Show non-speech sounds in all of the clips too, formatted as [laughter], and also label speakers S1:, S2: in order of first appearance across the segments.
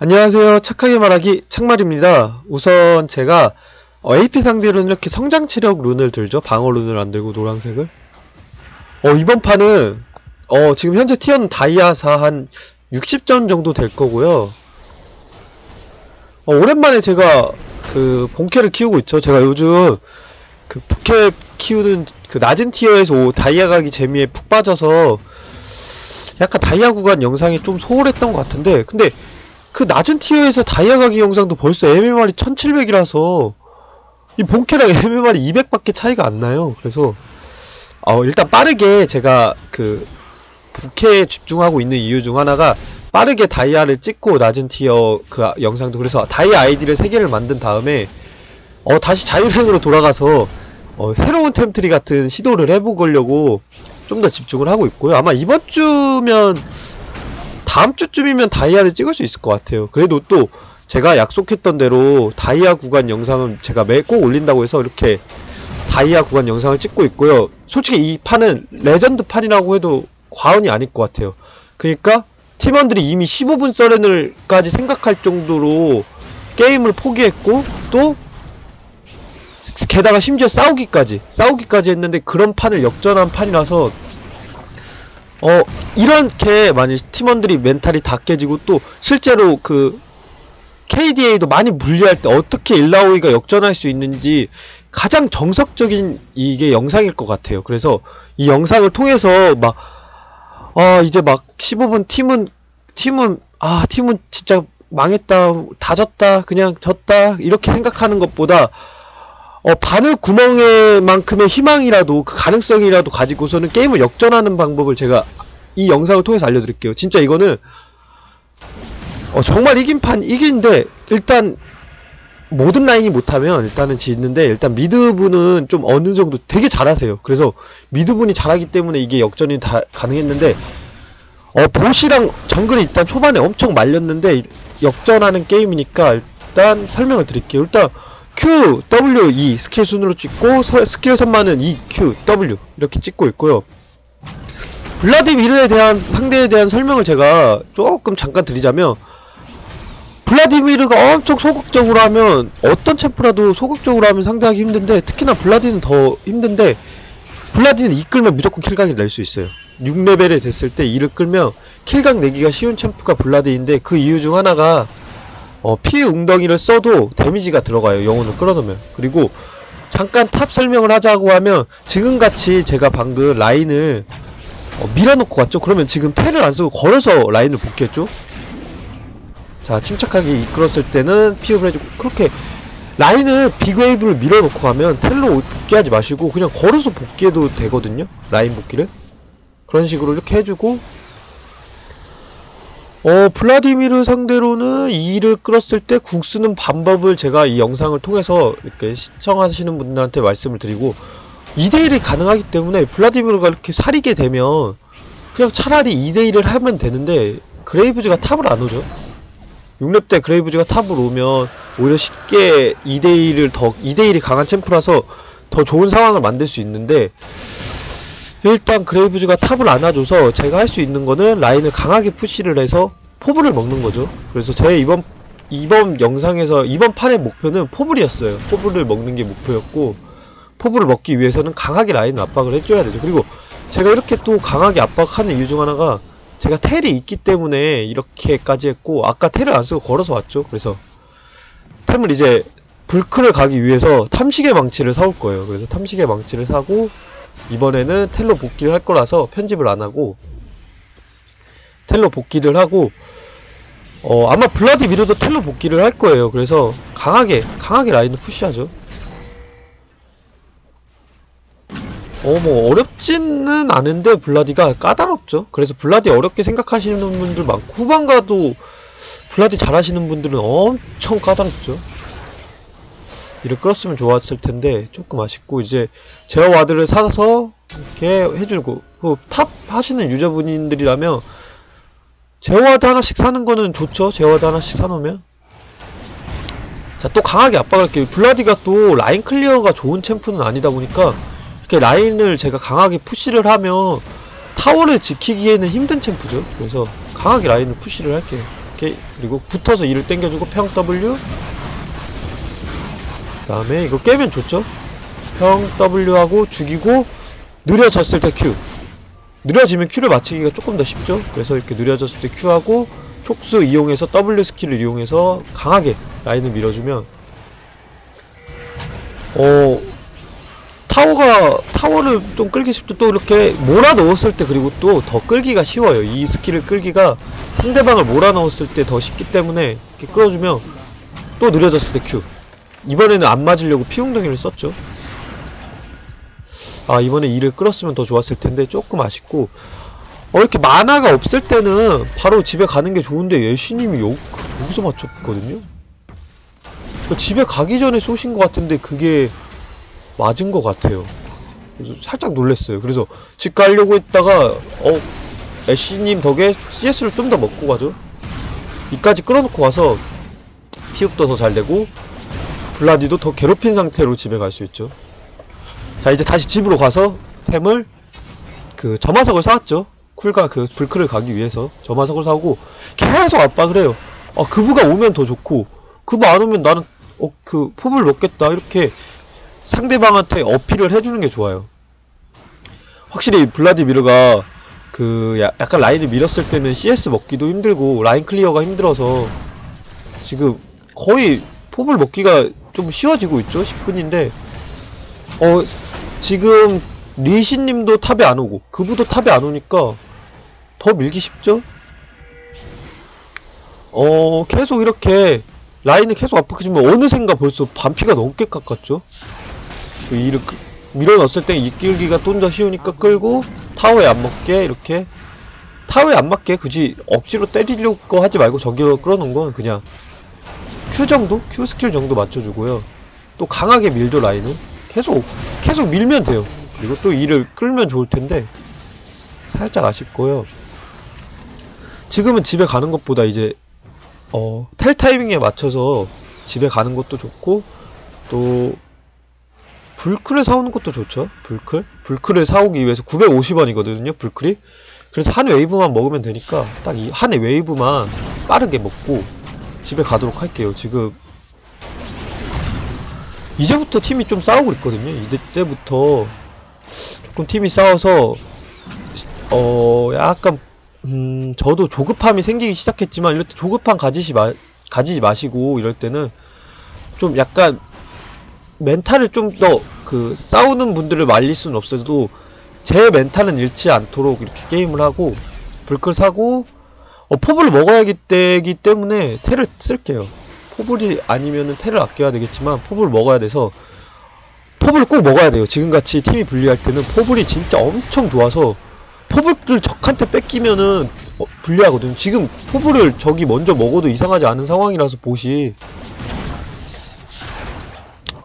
S1: 안녕하세요. 착하게 말하기 창말입니다. 우선 제가 어, AP 상대로는 이렇게 성장치력 룬을 들죠. 방어 룬을 안 들고 노란색을. 어, 이번 판은 어, 지금 현재 티어는 다이아사 한 60점 정도 될 거고요. 어, 오랜만에 제가 그 본캐를 키우고 있죠. 제가 요즘 그 부캐 키우는 그 낮은 티어에서 오- 다이아 가기 재미에 푹 빠져서 약간 다이아 구간 영상이 좀 소홀했던 것 같은데 근데 그 낮은 티어에서 다이아 가기 영상도 벌써 MMR이 1700이라서 이 본캐랑 MMR이 200밖에 차이가 안 나요. 그래서 어, 일단 빠르게 제가 그 부캐에 집중하고 있는 이유 중 하나가 빠르게 다이아를 찍고 낮은 티어 그 아- 영상도 그래서 다이아 아이디를 3개를 만든 다음에 어 다시 자유행으로 돌아가서 어, 새로운 템트리 같은 시도를 해보려고 좀 더 집중을 하고 있고요. 아마 이번 주면 다음 주쯤이면 다이아를 찍을 수 있을 것 같아요. 그래도 또 제가 약속했던 대로 다이아 구간 영상은 제가 매 꼭 올린다고 해서 이렇게 다이아 구간 영상을 찍고 있고요. 솔직히 이 판은 레전드 판이라고 해도 과언이 아닐 것 같아요. 그러니까 팀원들이 이미 15분 서렌을까지 생각할 정도로 게임을 포기했고 또 게다가 심지어 싸우기까지 싸우기까지 했는데 그런 판을 역전한 판이라서 어 이렇게 만약 팀원들이 멘탈이 다 깨지고 또 실제로 그 KDA도 많이 불리할 때 어떻게 일라오이가 역전할 수 있는지 가장 정석적인 이게 영상일 것 같아요. 그래서 이 영상을 통해서 막, 아, 이제 막 15분 팀은, 팀은, 아, 팀은 진짜 망했다, 다 졌다, 그냥 졌다, 이렇게 생각하는 것보다, 어, 바늘 구멍에 만큼의 희망이라도, 그 가능성이라도 가지고서는 게임을 역전하는 방법을 제가 이 영상을 통해서 알려드릴게요. 진짜 이거는, 어, 정말 이긴 판, 이긴데, 일단, 모든 라인이 못하면 일단은 지는데, 일단 미드분은 좀 어느 정도 되게 잘하세요. 그래서 미드분이 잘하기 때문에 이게 역전이 다 가능했는데, 어, 보시랑 정글이 일단 초반에 엄청 말렸는데, 역전하는 게임이니까 일단 설명을 드릴게요. 일단, Q, W, E 스킬 순으로 찍고, 서- 스킬 선만은 E, Q, W 이렇게 찍고 있고요. 블라디미르에 대한 상대에 대한 설명을 제가 조금 잠깐 드리자면 블라디미르가 엄청 소극적으로 하면 어떤 챔프라도 소극적으로 하면 상대하기 힘든데 특히나 블라디는 더 힘든데 블라디는 이끌면 무조건 킬각을 낼수 있어요 6레벨에 됐을 때 이를 끌면 킬각 내기가 쉬운 챔프가 블라디인데 그 이유 중 하나가 어, 피 웅덩이를 써도 데미지가 들어가요 영혼을 끌어놓으면. 그리고 잠깐 탑 설명을 하자고 하면 지금같이 제가 방금 라인을 어, 밀어놓고 갔죠? 그러면 지금 텔을 안 쓰고 걸어서 라인을 복귀했죠? 자 침착하게 이끌었을 때는 피업을 해주고 그렇게 라인을 빅웨이브를 밀어놓고 가면 텔로 복귀하지 마시고 그냥 걸어서 복귀해도 되거든요? 라인 복귀를? 그런 식으로 이렇게 해주고 어 블라디미르 상대로는 2를 끌었을 때 궁 쓰는 방법을 제가 이 영상을 통해서 이렇게 시청하시는 분들한테 말씀을 드리고 2대1이 가능하기 때문에 블라디미르가 이렇게 사리게 되면 그냥 차라리 2대1을 하면 되는데 그레이브즈가 탑을 안 오죠. 6렙 때 그레이브즈가 탑을 오면 오히려 쉽게 2대1을 더 2대1이 강한 챔프라서 더 좋은 상황을 만들 수 있는데 일단 그레이브즈가 탑을 안아줘서 제가 할 수 있는 거는 라인을 강하게 푸시를 해서 포블을 먹는 거죠. 그래서 제 이번 이번 영상에서 이번 판의 목표는 포블이었어요. 포블을 먹는 게 목표였고 포블을 먹기 위해서는 강하게 라인 압박을 해줘야 되죠. 그리고 제가 이렇게 또 강하게 압박하는 이유 중 하나가 제가 텔이 있기 때문에 이렇게까지 했고 아까 텔을 안 쓰고 걸어서 왔죠. 그래서 템을 이제 불크를 가기 위해서 탐식의 망치를 사올 거예요. 그래서 탐식의 망치를 사고 이번에는 텔로 복귀를 할 거라서 편집을 안 하고 텔로 복귀를 하고 어 아마 블라디 미르도 텔로 복귀를 할 거예요. 그래서 강하게 강하게 라인을 푸시하죠. 어 뭐 어렵지는 않은데 블라디가 까다롭죠. 그래서 블라디 어렵게 생각하시는 분들 많고 후반 가도 블라디 잘하시는 분들은 엄청 까다롭죠 이를 끌었으면 좋았을 텐데 조금 아쉽고 이제 제어 와드를 사서 이렇게 해주고 그탑 하시는 유저분들이라면 제어 와드 하나씩 사는 거는 좋죠. 제어 와드 하나씩 사놓으면. 자 또 강하게 압박할게요 블라디가 또 라인 클리어가 좋은 챔프는 아니다 보니까 이렇게 라인을 제가 강하게 푸시를 하면 타워를 지키기에는 힘든 챔프죠. 그래서 강하게 라인을 푸시를 할게요. 이렇게 그리고 붙어서 이를 당겨주고 평 W 그 다음에 이거 깨면 좋죠? 평 W 하고 죽이고 느려졌을 때 Q. 느려지면 Q를 맞추기가 조금 더 쉽죠? 그래서 이렇게 느려졌을 때 Q 하고 촉수 이용해서 W 스킬을 이용해서 강하게 라인을 밀어주면 어 타워가 타워를 좀 끌기 쉽죠? 또 이렇게 몰아 넣었을 때 그리고 또 더 끌기가 쉬워요. 이 스킬을 끌기가 상대방을 몰아 넣었을 때 더 쉽기 때문에 이렇게 끌어주면 또 느려졌을 때 Q 이번에는 안 맞으려고 피웅덩이를 썼죠. 아 이번에 이를 끌었으면 더 좋았을 텐데 조금 아쉽고. 어 이렇게 만화가 없을 때는 바로 집에 가는 게 좋은데 예시님이 여, 여기서 맞췄거든요. 그 집에 가기 전에 쏘신 것 같은데 그게 맞은 것 같아요. 그래서 살짝 놀랬어요. 그래서 집 가려고 했다가 어 애쉬님 덕에 CS를 좀 더 먹고 가죠. 이까지 끌어놓고 와서 피흡도 더 잘 되고 블라디도 더 괴롭힌 상태로 집에 갈 수 있죠. 자 이제 다시 집으로 가서 템을 그 점화석을 사왔죠. 쿨과 그 불크를 가기 위해서 점화석을 사오고 계속 압박을 해요. 어 그부가 오면 더 좋고 그부 안 오면 나는 어 그 포부를 먹겠다 이렇게 상대방한테 어필을 해주는 게 좋아요. 확실히 블라디미르가 그 야- 약간 라인을 밀었을 때는 CS 먹기도 힘들고 라인 클리어가 힘들어서 지금 거의 포블 먹기가 좀 쉬워지고 있죠 10분인데. 어 지금 리신님도 탑에 안 오고 그부도 탑에 안 오니까 더 밀기 쉽죠? 어 계속 이렇게 라인을 계속 압박해주면 어느샌가 벌써 반피가 넘게 깎았죠? 그 끄- 밀어넣었을 때 이끌기가 좀더 쉬우니까 끌고 타워에 안 맞게 이렇게 타워에 안 맞게 굳이 억지로 때리려고 하지 말고 저기로 끌어놓은 건 그냥 Q 정도? Q 스킬 정도 맞춰주고요 또 강하게 밀죠 라인은 계속 계속 밀면 돼요 그리고 또 이를 끌면 좋을 텐데 살짝 아쉽고요 지금은 집에 가는 것보다 이제 어, 텔 타이밍에 맞춰서 집에 가는 것도 좋고 또 불클을 사오는 것도 좋죠. 불클? 불클을 사오기 위해서 950원이거든요. 불클이. 그래서 한 웨이브만 먹으면 되니까 딱 이 한 웨이브만 빠르게 먹고 집에 가도록 할게요. 지금 이제부터 팀이 좀 싸우고 있거든요. 이때부터 조금 팀이 싸워서 어 약간 음 저도 조급함이 생기기 시작했지만 이럴 때 조급함 가지시 마 가지지 마시고 이럴 때는 좀 약간 멘탈을 좀 더 그 싸우는 분들을 말릴 수는 없어도 제 멘탈은 잃지 않도록 이렇게 게임을 하고 불클 사고 어, 포블을 먹어야 때기 때문에 텔을 쓸게요. 포블이 아니면은 텔을 아껴야 되겠지만 포블을 먹어야 돼서 포블을 꼭 먹어야 돼요. 지금같이 팀이 불리할 때는 포블이 진짜 엄청 좋아서 포블을 적한테 뺏기면은 어, 불리하거든요. 지금 포블을 적이 먼저 먹어도 이상하지 않은 상황이라서 보시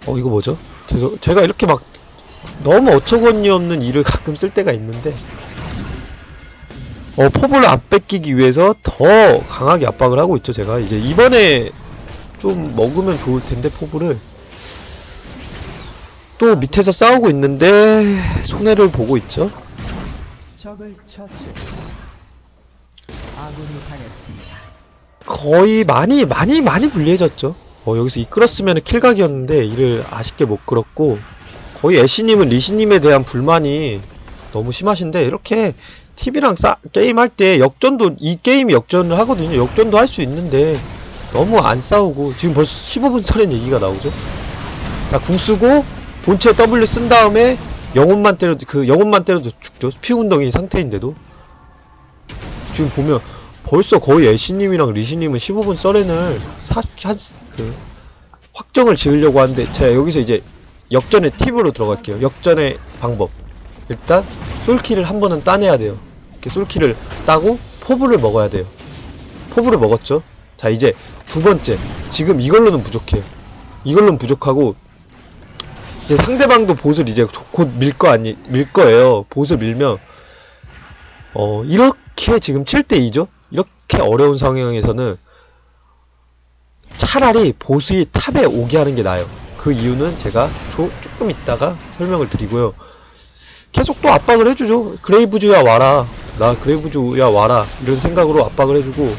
S1: 어 이거 뭐죠? 제가 이렇게 막 너무 어처구니 없는 일을 가끔 쓸 때가 있는데 어 포블을 안 뺏기기 위해서 더 강하게 압박을 하고 있죠 제가 이제 이번에 좀 먹으면 좋을 텐데 포블을 또 밑에서 싸우고 있는데 손해를 보고 있죠. 거의 많이 많이 많이 불리해졌죠. 어, 여기서 이끌었으면 킬각이었는데 이를 아쉽게 못 끌었고 거의 애쉬님은 리시님에 대한 불만이 너무 심하신데 이렇게 TV랑 싸, 게임할 때 역전도 이 게임이 역전을 하거든요. 역전도 할 수 있는데 너무 안 싸우고 지금 벌써 15분 전엔 얘기가 나오죠. 자, 궁 쓰고 본체 W 쓴 다음에 영혼만 때려도 그 영혼만 때려도 죽죠. 피운덩이 상태인데도 지금 보면 벌써 거의 애쉬님이랑 리시님은 15분 썰렌을 사, 한, 그, 확정을 지으려고 하는데, 제가 여기서 이제 역전의 팁으로 들어갈게요. 역전의 방법. 일단, 솔키를 한 번은 따내야 돼요. 이렇게 솔키를 따고, 포브를 먹어야 돼요. 포브를 먹었죠? 자, 이제 두 번째. 지금 이걸로는 부족해요. 이걸로는 부족하고, 이제 상대방도 보스를 이제 곧 밀 거 아니, 밀 거예요. 보스 밀면, 어, 이렇게 지금 7대2죠? 이렇게 어려운 상황에서는 차라리 보스이 탑에 오게 하는 게 나아요. 그 이유는 제가 조, 조금 있다가 설명을 드리고요. 계속 또 압박을 해주죠. 그레이브즈야 와라. 나 그레이브즈야 와라. 이런 생각으로 압박을 해주고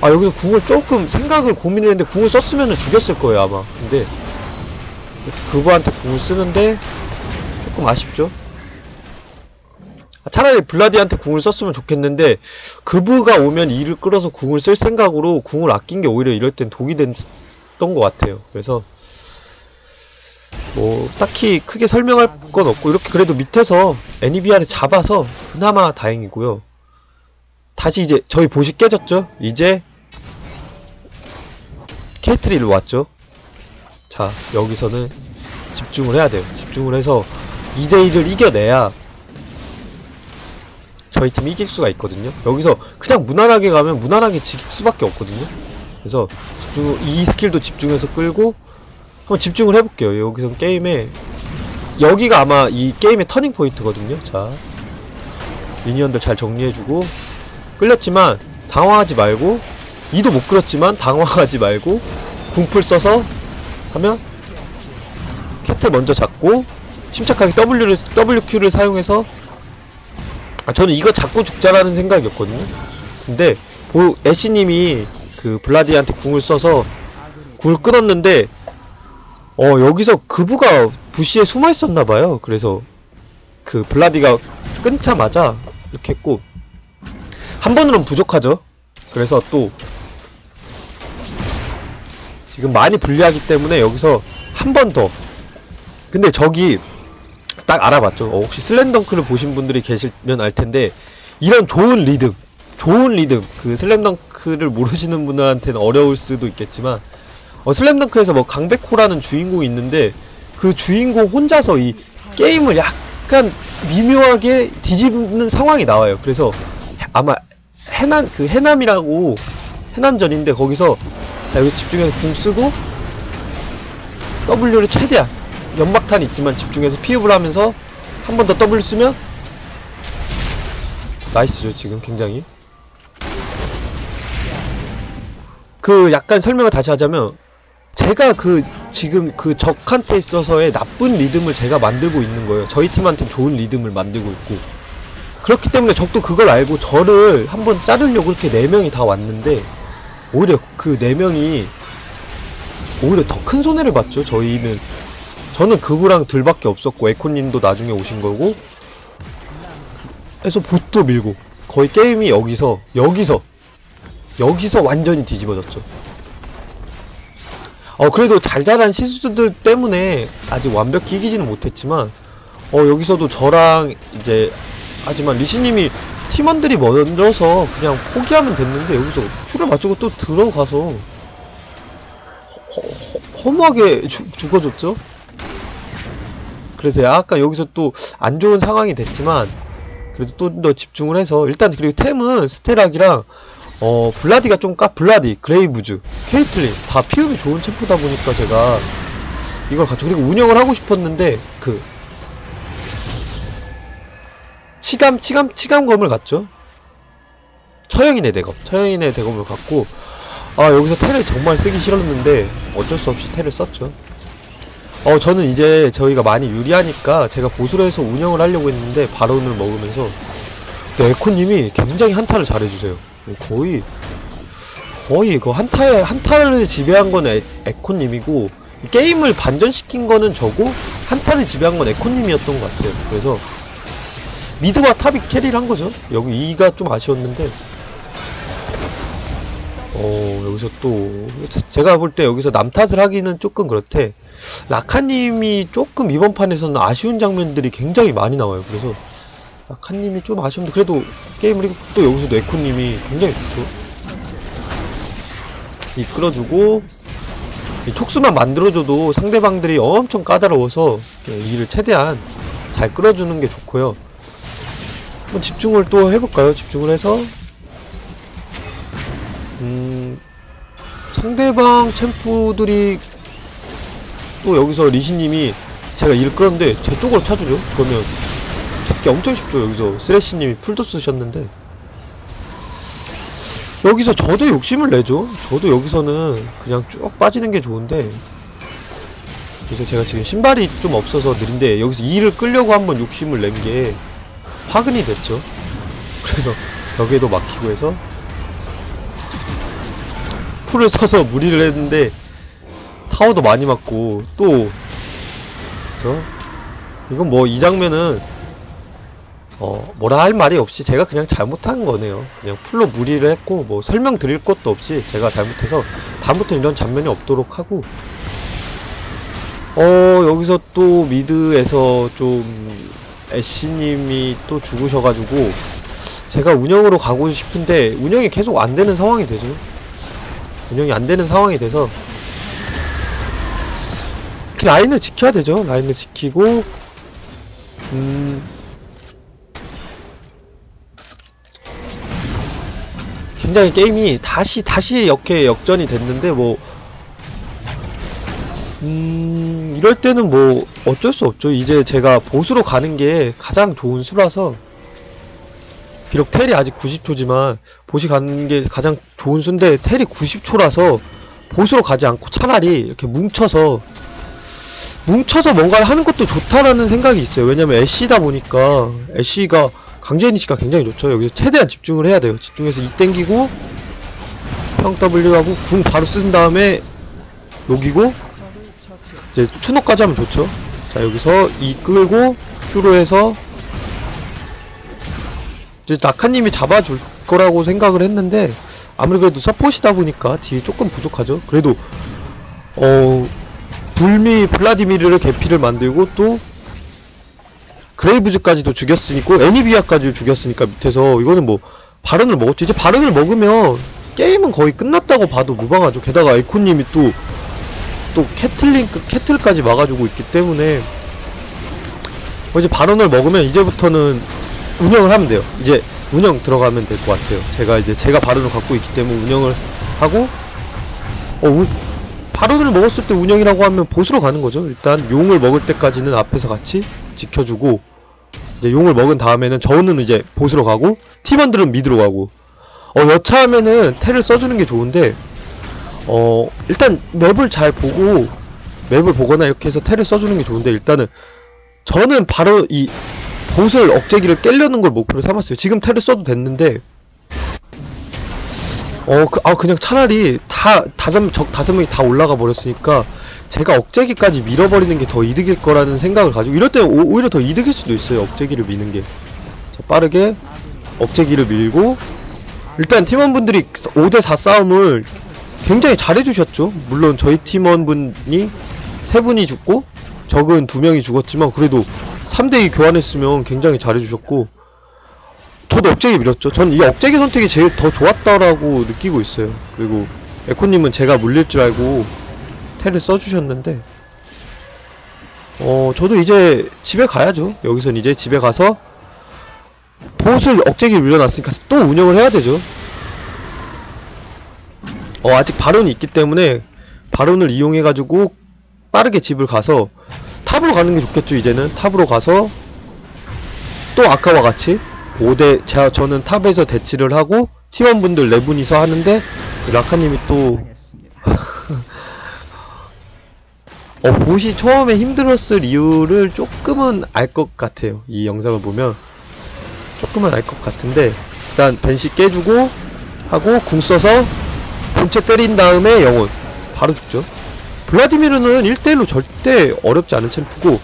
S1: 아 여기서 궁을 조금 생각을 고민을 했는데 궁을 썼으면 죽였을 거예요 아마 근데 그부한테 궁을 쓰는데 조금 아쉽죠 아, 차라리 블라디한테 궁을 썼으면 좋겠는데 그부가 오면 이를 끌어서 궁을 쓸 생각으로 궁을 아낀 게 오히려 이럴 땐 독이 됐던 것 같아요 그래서 뭐 딱히 크게 설명할 건 없고 이렇게 그래도 밑에서 애니비아를 잡아서 그나마 다행이고요. 다시 이제 저희 보시 깨졌죠? 이제 케이트리를 왔죠? 자 여기서는 집중을 해야 돼요. 집중을 해서 2대1을 이겨내야 저희 팀이 이길 수가 있거든요. 여기서 그냥 무난하게 가면 무난하게 질 수밖에 없거든요. 그래서 집중 이 스킬도 집중해서 끌고 한번 집중을 해볼게요. 여기서 게임에 여기가 아마 이 게임의 터닝 포인트거든요. 자 미니언들 잘 정리해주고. 끌렸지만 당황하지 말고 이도 못 끌었지만 당황하지 말고 궁풀 써서 하면 캣을 먼저 잡고 침착하게 W를 WQ를 사용해서 아 저는 이거 잡고 죽자라는 생각이었거든요. 근데 보 애쉬님이 그 블라디한테 궁을 써서 궁을 끊었는데 어 여기서 그부가 부시에 숨어 있었나봐요. 그래서 그 블라디가 끊자마자 이렇게 했고 한 번으로는 부족하죠. 그래서 또 지금 많이 불리하기 때문에 여기서 한 번 더. 근데 저기 딱 알아봤죠. 어, 혹시 슬램덩크를 보신 분들이 계시면 알 텐데 이런 좋은 리듬, 좋은 리듬. 그 슬램덩크를 모르시는 분들한테는 어려울 수도 있겠지만 어, 슬램덩크에서 뭐 강백호라는 주인공이 있는데 그 주인공 혼자서 이 게임을 약간 미묘하게 뒤집는 상황이 나와요. 그래서 아마 해난 그 해남이라고 해남전인데 거기서 자 여기 집중해서 궁 쓰고 W를 최대한 연막탄 있지만 집중해서 피흡을 하면서 한 번 더 W 쓰면 나이스죠 지금 굉장히 그 약간 설명을 다시 하자면 제가 그 지금 그 적한테 있어서의 나쁜 리듬을 제가 만들고 있는 거예요. 저희 팀한테 좋은 리듬을 만들고 있고. 그렇기 때문에 적도 그걸 알고 저를 한번 자르려고 이렇게 4명이 다 왔는데 오히려 그 4명이 오히려 더 큰 손해를 봤죠 저희는. 저는 그부랑 둘밖에 없었고 에코님도 나중에 오신 거고. 해서 보도 밀고. 거의 게임이 여기서 여기서 여기서 완전히 뒤집어졌죠 어 그래도 잘 자란 시수들 때문에 아직 완벽히 이기지는 못했지만 어 여기서도 저랑 이제 하지만 리시님이 팀원들이 먼저서 그냥 포기하면 됐는데 여기서 큐를 맞추고 또 들어가서 허, 허, 허무하게 죽, 죽어줬죠? 그래서 약간 여기서 또 안 좋은 상황이 됐지만 그래도 또 더 집중을 해서 일단 그리고 템은 스테락이랑 어 블라디가 좀 까 블라디 그레이브즈 케이틀린. 다 피움이 좋은 챔프다 보니까 제가 이걸 갖죠 그리고 운영을 하고 싶었는데 그 치감 치감 치감검을 갖죠? 처형인의 대검 처형인의 대검을 갖고 아 여기서 텔을 정말 쓰기 싫었는데 어쩔 수 없이 텔을 썼죠. 어 저는 이제 저희가 많이 유리하니까 제가 보수로 해서 운영을 하려고 했는데 바론을 먹으면서 근데 에코님이 굉장히 한타를 잘해주세요 거의 거의 그 한타에 한타를 지배한 건 에, 에코님이고 게임을 반전시킨 거는 저고 한타를 지배한 건 에코님이었던 것 같아요. 그래서 미드와 탑이 캐리를 한 거죠. 여기 2가 좀 아쉬웠는데. 어 여기서 또 제가 볼 때 여기서 남 탓을 하기는 조금 그렇대. 라카님이 조금 이번 판에서는 아쉬운 장면들이 굉장히 많이 나와요. 그래서 라카님이 좀 아쉬운데 그래도 게임을 이기고 또 여기서도 에코님이 굉장히 좋죠. 이끌어주고 이 촉수만 만들어줘도 상대방들이 엄청 까다로워서 이를 최대한 잘 끌어주는 게 좋고요. 한번 집중을 또 해볼까요? 집중을 해서. 음, 상대방 챔프들이 또 여기서 리시님이 제가 이를 끌었는데 제 쪽으로 차주죠? 그러면 잡기 엄청 쉽죠. 여기서 쓰레쉬님이 풀도 쓰셨는데. 여기서 저도 욕심을 내죠. 저도 여기서는 그냥 쭉 빠지는 게 좋은데. 그래서 제가 지금 신발이 좀 없어서 느린데 여기서 이를 끌려고 한번 욕심을 낸 게 화근이 됐죠. 그래서 벽에도 막히고 해서 풀을 써서 무리를 했는데 타워도 많이 맞고 또 그래서 이건 뭐 이 장면은 어 뭐라 할 말이 없이 제가 그냥 잘못한 거네요. 그냥 풀로 무리를 했고 뭐 설명 드릴 것도 없이 제가 잘못해서 다음부터 이런 장면이 없도록 하고 어 여기서 또 미드에서 좀 애쉬님이 또 죽으셔가지고 제가 운영으로 가고 싶은데 운영이 계속 안 되는 상황이 되죠. 운영이 안 되는 상황이 돼서 그 라인을 지켜야 되죠. 라인을 지키고 음 굉장히 게임이 다시 다시 이렇게 역전이 됐는데 뭐 음, 이럴 때는 뭐 어쩔 수 없죠. 이제 제가 보수로 가는 게 가장 좋은 수라서 비록 텔이 아직 90초지만 보시 가는 게 가장 좋은 수인데 텔이 90초라서 보수로 가지 않고 차라리 이렇게 뭉쳐서 뭉쳐서 뭔가를 하는 것도 좋다라는 생각이 있어요. 왜냐면 애쉬다 보니까 애쉬가 강제 이니시가 굉장히 좋죠. 여기서 최대한 집중을 해야 돼요. 집중해서 이 땡기고 평 W 하고 궁 바로 쓴 다음에 녹이고. 이제 추노까지 하면 좋죠. 자 여기서 이 끌고 큐로 해서 이제 낙하님이 잡아줄 거라고 생각을 했는데 아무래도 서폿이다 보니까 딜이 조금 부족하죠. 그래도 어 불미 블라디미르를 개피를 만들고 또 그레이브즈까지도 죽였으니까 애니비아까지 죽였으니까 밑에서 이거는 뭐 바론을 먹었죠. 이제 바론을 먹으면 게임은 거의 끝났다고 봐도 무방하죠. 게다가 에코님이 또 또 캐틀링크 캐틀까지 막아주고 있기 때문에 어, 이제 발언을 먹으면 이제부터는 운영을 하면 돼요. 이제 운영 들어가면 될 것 같아요. 제가 이제 제가 발언을 갖고 있기 때문에 운영을 하고 어 우, 발언을 먹었을 때 운영이라고 하면 보수로 가는 거죠. 일단 용을 먹을 때까지는 앞에서 같이 지켜주고 이제 용을 먹은 다음에는 저는 이제 보수로 가고 팀원들은 미드로 가고 어 여차하면은 텔을 써주는 게 좋은데 어 일단 맵을 잘 보고 맵을 보거나 이렇게 해서 텔을 써주는 게 좋은데 일단은 저는 바로 이 보슬 억제기를 깨려는 걸 목표로 삼았어요. 지금 텔을 써도 됐는데 어, 그, 아, 그냥 차라리 다, 다섯, 적 다섯 명이 다 올라가 버렸으니까, 제가 억제기까지 밀어버리는 게 더 이득일 거라는 생각을 가지고, 이럴 때 오, 오히려 더 이득일 수도 있어요, 억제기를 미는 게. 자, 빠르게, 억제기를 밀고, 일단 팀원분들이 5대4 싸움을 굉장히 잘해주셨죠. 물론 저희 팀원분이 세 분이 죽고, 적은 두 명이 죽었지만, 그래도 3대2 교환했으면 굉장히 잘해주셨고, 저도 억제기 밀었죠. 전 이 억제기 선택이 제일 더 좋았다라고 느끼고 있어요. 그리고 에코님은 제가 물릴 줄 알고 텔을 써주셨는데, 어, 저도 이제 집에 가야죠. 여기선 이제 집에 가서 보스를 억제기 밀려놨으니까 또 운영을 해야 되죠. 어, 아직 바론이 있기 때문에 바론을 이용해가지고 빠르게 집을 가서 탑으로 가는 게 좋겠죠, 이제는. 탑으로 가서 또 아까와 같이 5대 제가 저는 탑에서 대치를 하고 팀원분들 네 분이서 하는데 라카님이 또. [laughs] 어, 보시 처음에 힘들었을 이유를 조금은 알 것 같아요. 이 영상을 보면 조금은 알 것 같은데 일단 벤시 깨주고 하고 궁 써서 본체 때린 다음에 영혼 바로 죽죠. 블라디미르는 1대1로 절대 어렵지 않은 챔프고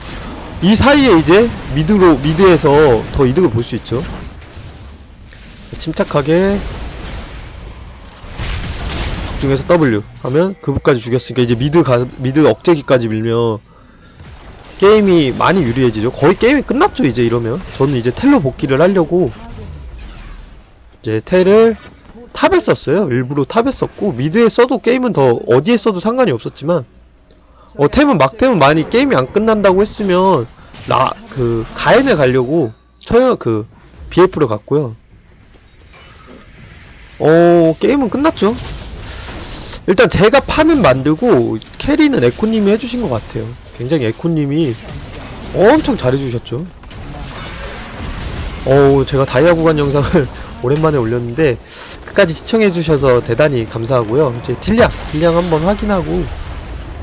S1: 이 사이에 이제 미드로 미드에서 더 이득을 볼 수 있죠. 침착하게 집 중해서 W 하면 그부까지 죽였으니까 이제 미드 가 미드 억제기까지 밀면 게임이 많이 유리해지죠. 거의 게임이 끝났죠. 이제 이러면 저는 이제 텔로 복귀를 하려고 이제 텔을 탑에 썼어요. 일부러 탑에 썼고 미드에 써도 게임은 더 어디에 써도 상관이 없었지만 어 템은 막템은 많이 게임이 안 끝난다고 했으면 나 그 가엔에 가려고 처형 그 BF를 갔고요. 어 게임은 끝났죠. 일단 제가 판은 만들고 캐리는 에코님이 해주신 것 같아요. 굉장히 에코님이 엄청 잘해주셨죠. 어 제가 다이아 구간 영상을 [laughs] 오랜만에 올렸는데 끝까지 시청해주셔서 대단히 감사하고요. 이제 딜량 딜량 한번 확인하고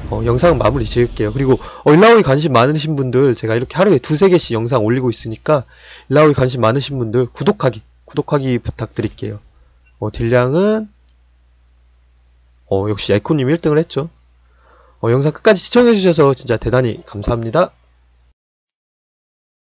S1: 어, 영상 마무리 지을게요. 그리고 어, 일라오이 관심 많으신 분들 제가 이렇게 하루에 두세 개씩 영상 올리고 있으니까 일라오이 관심 많으신 분들 구독하기 구독하기 부탁드릴게요. 어, 딜량은 어, 역시 에코님 1등을 했죠. 어, 영상 끝까지 시청해주셔서 진짜 대단히 감사합니다.